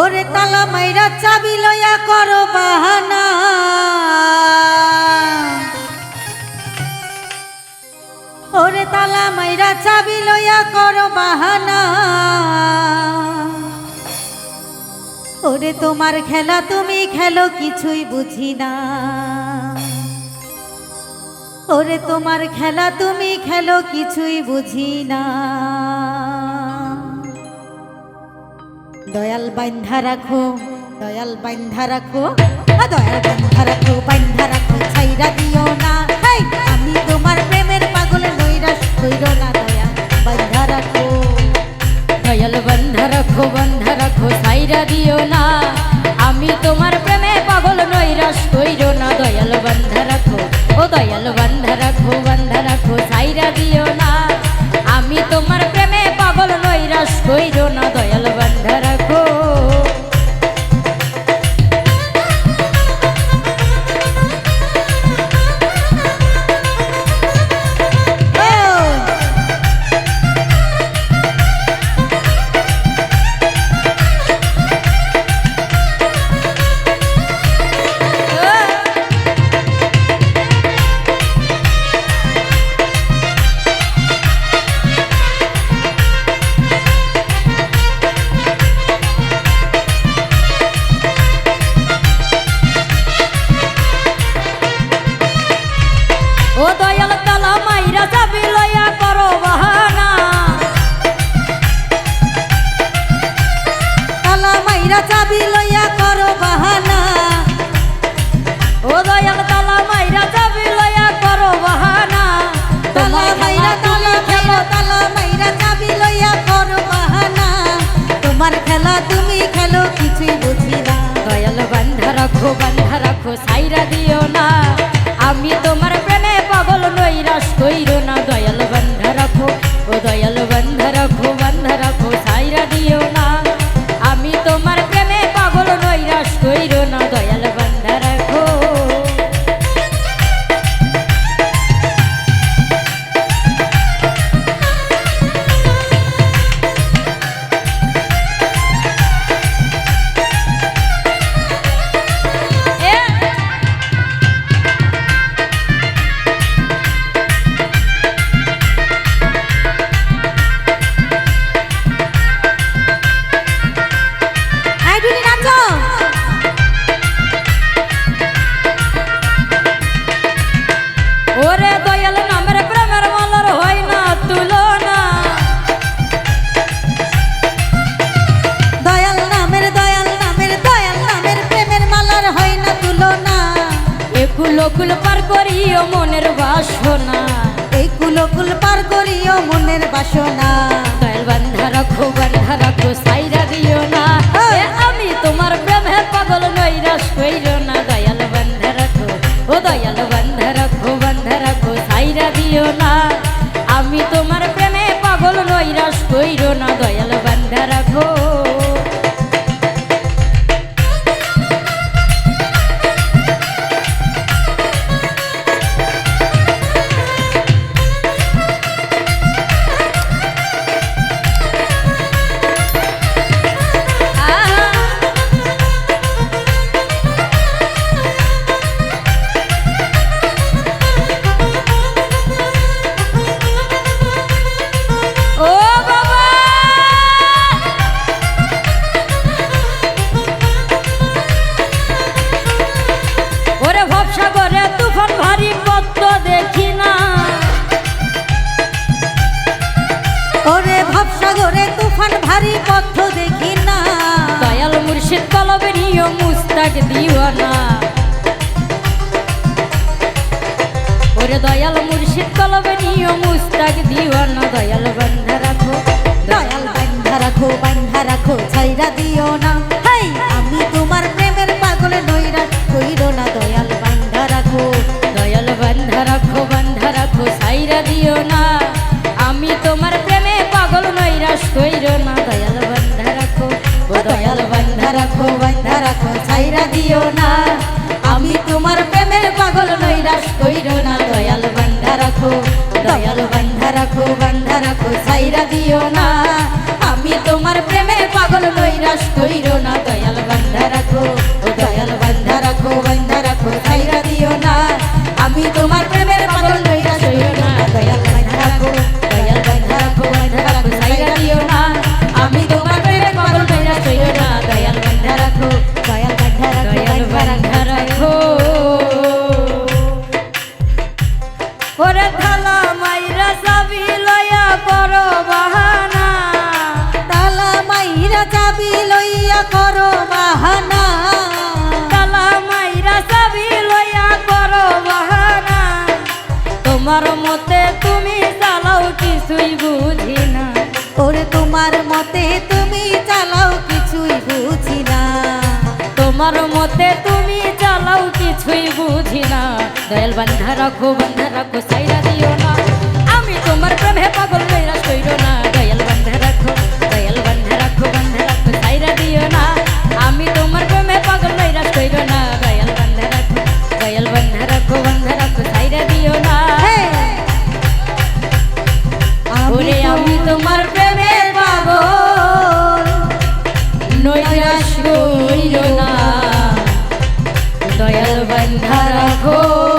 ওরে তালা মাইরা চাবি লইয়া করো বাহানা। ওরে তালা মাইরা চাবি লইয়া করো বাহানা। ওরে তোমার খেলা তুমি খেলো কিছুই বুঝি না। ওরে তোমার খেলা তুমি খেলো কিছুই বুঝি না। দয়াল বান্ধা রাখো দয়াল বান্ধা রাখো দয়াল বান্ধা রাখো বান্ধা রাখো ছাইরা দিও না। ও দয়াল তালা মাইরা একুল কুল পার করিও মনের বাসনা। এই কুলকুল পার করিও মনের বাসনা। দয়াল বান্ধা রাখো বান্ধা রাখো সাইরা দিও না। আমি তোমার প্রেমে পাগল নৈরাশ কইরো না। দয়াল বান্ধা রাখো ও দয়াল বান্ধা রাখো বান্ধা রাখো সাইরা দিও না। আমি তোমার প্রেমে পাগল নৈরাশ কইরো না। দয়াল মুস্তাক দিওয়ানা। ওরে দয়াল মুর্শিদ কলবে মুস্তাক দিওয়ানা। দয়াল রাখো, দয়াল বান্ধা রাখো বান্ধা রাখো, ছাইরা দিও না। হাই, আমি তোমার প্রেমের পাগল নৈরাশ কইরো না। দয়াল বান্ধা রাখো, দয়াল বন্ধ রাখো বন্ধ রাখো সাইরা দিও না। আমি তোমার প্রেমে পাগল নৈরাশ কইরো না। রাখো ছাইরা দিও না। আমি তোমার প্রেমের পাগল নৈরাশ কইরো না। দয়াল বান্ধা রাখো, দয়াল বান্ধা রাখো বান্ধা রাখো, ছাইরা দিও না। আমি তোমার প্রেমে কিছুই বুঝি না। ওরে তোমার মতে তুমি চালাও কিছুই বুঝি না। তোমার মতে তুমি চালাও কিছুই বুঝি না। দয়াল বান্ধা রাখো বান্ধা রাখো সাইরা দিও না। আমি তোমার প্রেমে পাগল নিরাশ কইর না। দয়াল বন্ধা রাখো।